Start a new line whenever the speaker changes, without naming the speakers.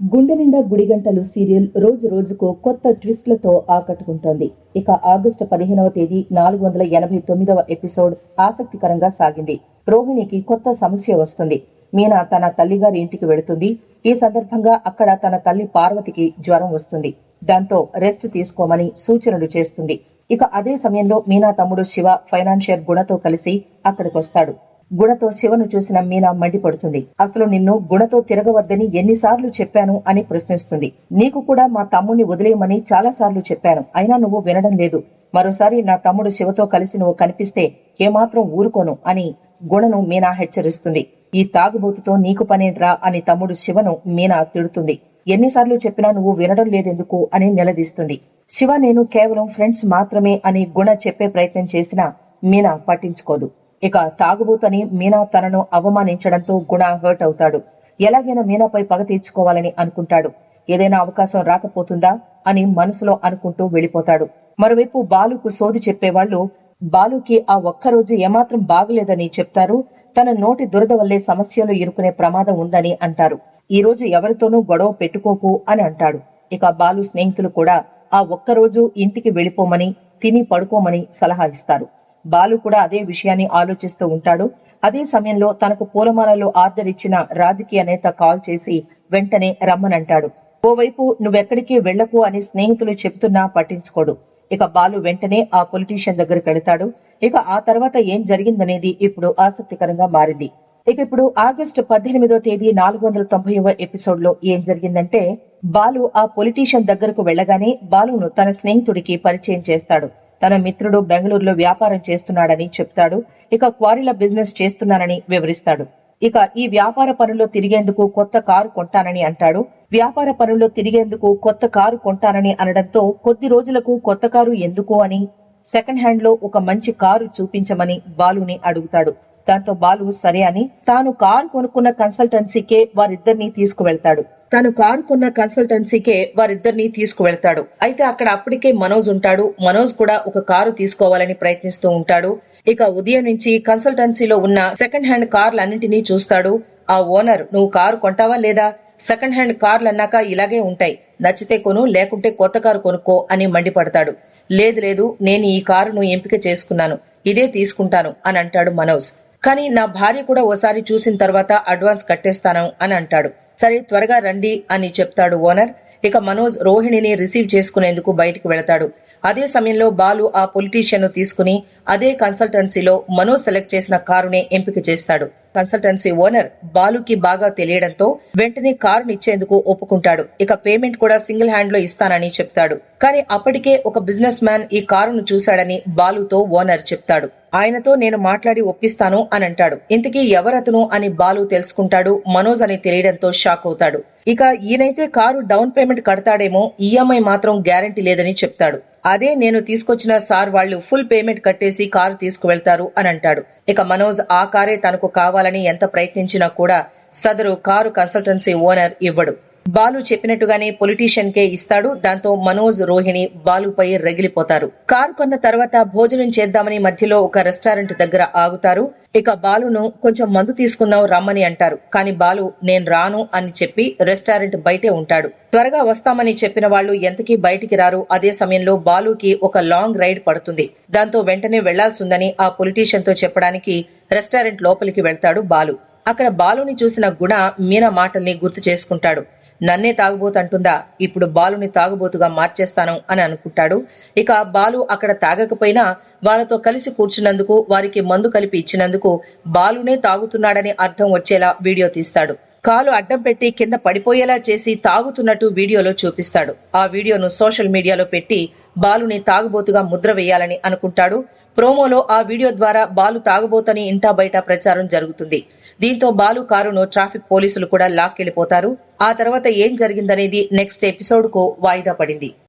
గుండె నిండా గుడిగంటలు సీరియల్ రోజు రోజుకు కొత్త ట్విస్ట్లతో ఆకట్టుకుంటోంది. ఇక ఆగస్టు పదిహేనవ తేదీ నాలుగు వందల ఎనభై తొమ్మిదవ ఎపిసోడ్ ఆసక్తికరంగా సాగింది. రోహిణికి కొత్త సమస్య వస్తుంది. మీనా తన తల్లిగారి ఇంటికి వెళుతుంది. ఈ సందర్భంగా అక్కడ తన తల్లి పార్వతికి జ్వరం వస్తుంది. దాంతో రెస్ట్ తీసుకోమని సూచనలు చేస్తుంది. ఇక అదే సమయంలో మీనా తమ్ముడు శివ ఫైనాన్షియర్ గుణతో కలిసి అక్కడికొస్తాడు. గుణతో శివను చూసిన మీనా మండిపడుతుంది. అసలు నిన్ను గుణతో తిరగవద్దని ఎన్నిసార్లు చెప్పాను అని ప్రశ్నిస్తుంది. నీకు కూడా మా తమ్ముణ్ణి వదిలేయమని చాలా సార్లు చెప్పాను. అయినా నువ్వు వినడం లేదు. మరోసారి నా తమ్ముడు శివతో కలిసి నువ్వు కనిపిస్తే ఏమాత్రం ఊరుకోను అని గుణను మీనా హెచ్చరిస్తుంది. ఈ తాగుబోతుతో నీకు పనేంట్రా అని తమ్ముడు శివను మీనా తిడుతుంది. ఎన్నిసార్లు చెప్పినా నువ్వు వినడం లేదెందుకు అని నిలదీస్తుంది. శివ నేను కేవలం ఫ్రెండ్స్ మాత్రమే అని గుణ చెప్పే ప్రయత్నం చేసినా మీనా పట్టించుకోదు. ఇక తాగుబోతని మీనా తనను అవమానించడంతో గుణ హర్ట్ అవుతాడు. ఎలాగైనా మీనాపై పగ తీర్చుకోవాలని అనుకుంటాడు. ఏదైనా అవకాశం రాకపోతుందా అని మనసులో అనుకుంటూ వెళ్ళిపోతాడు మరోవైపు బాలుకు సోది చెప్పేవాళ్ళు బాలుకి ఆ ఒక్కరోజు ఏమాత్రం బాగలేదని చెప్తారు. తన నోటి దురద వల్లే సమస్యలు ఇరుకునే ప్రమాదం ఉందని అంటారు. ఈ రోజు ఎవరితోనూ గొడవ పెట్టుకోకు అని అంటాడు. ఇక బాలు స్నేహితులు కూడా ఆ ఒక్కరోజు ఇంటికి వెళ్ళిపోమని తిని పడుకోమని సలహా ఇస్తారు. బాలు కూడా అదే విషయాన్ని ఆలోచిస్తూ ఉంటాడు. అదే సమయంలో తనకు పూలమాలలో ఆర్డర్ ఇచ్చిన రాజకీయ నేత కాల్ చేసి వెంటనే రమ్మనంటాడు. ఓవైపు నువ్వెక్కడికి వెళ్ళకు అని స్నేహితులు చెబుతున్నా పట్టించుకోడు. ఇక బాలు వెంటనే ఆ పొలిటీషియన్ దగ్గరికి వెళతాడు. ఇక ఆ తర్వాత ఏం జరిగిందనేది ఇప్పుడు ఆసక్తికరంగా మారింది. ఇక ఇప్పుడు ఆగస్టు పద్దెనిమిదో తేదీ నాలుగు వందల తొంభైవ ఎపిసోడ్లో ఏం జరిగిందంటే బాలు ఆ పొలిటీషియన్ దగ్గరకు వెళ్ళగానే బాలును తన స్నేహితుడికి పరిచయం చేస్తాడు. తన మిత్రుడు బెంగళూరులో వ్యాపారం చేస్తున్నాడని చెప్తాడు. ఇక క్వారీల బిజినెస్ చేస్తున్నానని వివరిస్తాడు. ఇక ఈ వ్యాపార పనుల్లో తిరిగేందుకు కొత్త కారు కొంటానని అంటాడు. వ్యాపార పనుల్లో తిరిగేందుకు కొత్త కారు కొంటానని అనడంతో కొద్ది రోజులకు కొత్త కారు ఎందుకు అని సెకండ్ హ్యాండ్లో ఒక మంచి కారు చూపించమని బాలుని అడుగుతాడు. దాంతో బాలు సరే అని తాను కారు కొనుక్కున్న కన్సల్టెన్సీకే వారిద్దరిని తీసుకువెళ్తాడు. తాను కారు కొన్న కన్సల్టెన్సీకే వారిద్దరిని తీసుకువెళ్తాడు. అయితే అక్కడ అప్పటికే మనోజ్ ఉంటాడు. మనోజ్ కూడా ఒక కారు తీసుకోవాలని ప్రయత్నిస్తూ ఉంటాడు. ఇక ఉదయం నుంచి కన్సల్టెన్సీలో ఉన్న సెకండ్ హ్యాండ్ కార్లన్నింటినీ చూస్తాడు. ఆ ఓనర్ నువ్వు కారు కొంటావా లేదా? సెకండ్ హ్యాండ్ కార్లు అన్నాక ఇలాగే ఉంటాయి. నచ్చితే కొను లేకుంటే కొత్త కారు కొనుక్కో అని మండిపడతాడు. లేదు లేదు నేను ఈ కారును ఎంపిక చేసుకున్నాను. ఇదే తీసుకుంటాను అని అంటాడు మనోజ్. కానీ నా భార్య కూడా ఓసారి చూసిన తర్వాత అడ్వాన్స్ కట్టేస్తాను అని అంటాడు. సరే త్వరగా రండి అని చెప్తాడు ఓనర్. ఇక మనోజ్ రోహిణిని రిసీవ్ చేసుకునేందుకు బయటకు వెళతాడు. అదే సమయంలో బాలు ఆ పొలిటీషియన్ను తీసుకుని అదే కన్సల్టెన్సీలో మనోజ్ సెలెక్ట్ చేసిన కారునే ఎంపిక చేస్తాడు. కన్సల్టెన్సీ ఓనర్ బాలుకి బాగా తెలియడంతో వెంటనే కారుని ఇచ్చేందుకు ఒప్పుకుంటాడు. ఇక పేమెంట్ కూడా సింగిల్ హ్యాండ్లో ఇస్తానని చెప్తాడు. కానీ అప్పటికే ఒక బిజినెస్ మ్యాన్ ఈ కారును చూశాడని బాలుతో ఓనర్ చెప్తాడు. ఆయనతో నేను మాట్లాడి ఒప్పిస్తాను అని అంటాడు. ఇంతకీ ఎవరతను అని బాలు తెలుసుకుంటాడు. మనోజ్ అని తెలియడంతో షాక్ అవుతాడు. ఇక ఈయనైతే కారు డౌన్ పేమెంట్ కడతాడేమో ఈఎంఐ మాత్రం గ్యారంటీ లేదని చెప్తాడు. అదే నేను తీసుకొచ్చిన సార్ వాళ్ళు ఫుల్ పేమెంట్ కట్టేసి కారు తీసుకువెళ్తారు అని అంటాడు. ఇక మనోజ్ ఆ కారే తనకు కావాలని ఎంత ప్రయత్నించినా కూడా సదరు కారు కన్సల్టెన్సీ ఓనర్ ఇవ్వడు. బాలు చెప్పినట్టుగానే పొలిటీషియన్ కే ఇస్తాడు. దాంతో మనోజ్ రోహిణి బాలుపై రగిలిపోతారు. కారు కొన్న తర్వాత భోజనం చేద్దామని మధ్యలో ఒక రెస్టారెంట్ దగ్గర ఆగుతారు. ఇక బాలును కొంచెం మందు తీసుకుందాం రమ్మని అంటారు. కానీ బాలు నేను రాను అని చెప్పి రెస్టారెంట్ బయటే ఉంటాడు. త్వరగా వస్తామని చెప్పిన వాళ్ళు ఎంతకీ బయటికి రారు. అదే సమయంలో బాలుకి ఒక లాంగ్ రైడ్ పడుతుంది. దాంతో వెంటనే వెళ్ళాల్సిందని ఆ పొలిటీషియన్తో చెప్పడానికి రెస్టారెంట్ లోపలికి వెళ్తాడు బాలు. అక్కడ బాలుని చూసిన గుణ మీనా మాటల్ని గుర్తు చేసుకుంటాడు. నన్నే తాగుబోతంటుందా? ఇప్పుడు బాలుని తాగుబోతుగా మార్చేస్తాను అని అనుకుంటాడు. ఇక బాలు అక్కడ తాగకపోయినా వాళ్ళతో కలిసి కూర్చున్నందుకు వారికి మందు కలిపి ఇచ్చినందుకు బాలునే తాగుతున్నాడని అర్థం వచ్చేలా వీడియో తీస్తాడు. కాలు అడ్డం పెట్టి కింద పడిపోయేలా చేసి తాగుతున్నట్టు వీడియోలో చూపిస్తాడు. ఆ వీడియోను సోషల్ మీడియాలో పెట్టి బాలుని తాగుబోతుగా ముద్ర వేయాలని అనుకుంటాడు. ప్రోమోలో ఆ వీడియో ద్వారా బాలు తాగుబోతని ఇంటా బయట ప్రచారం జరుగుతుంది. దీంతో బాలు కారును ట్రాఫిక్ పోలీసులు కూడా లాక్కెళ్ళిపోతారు ఆ తర్వాత ఏం జరిగిందనేది నెక్స్ట్ ఎపిసోడ్కు వాయిదా పడింది.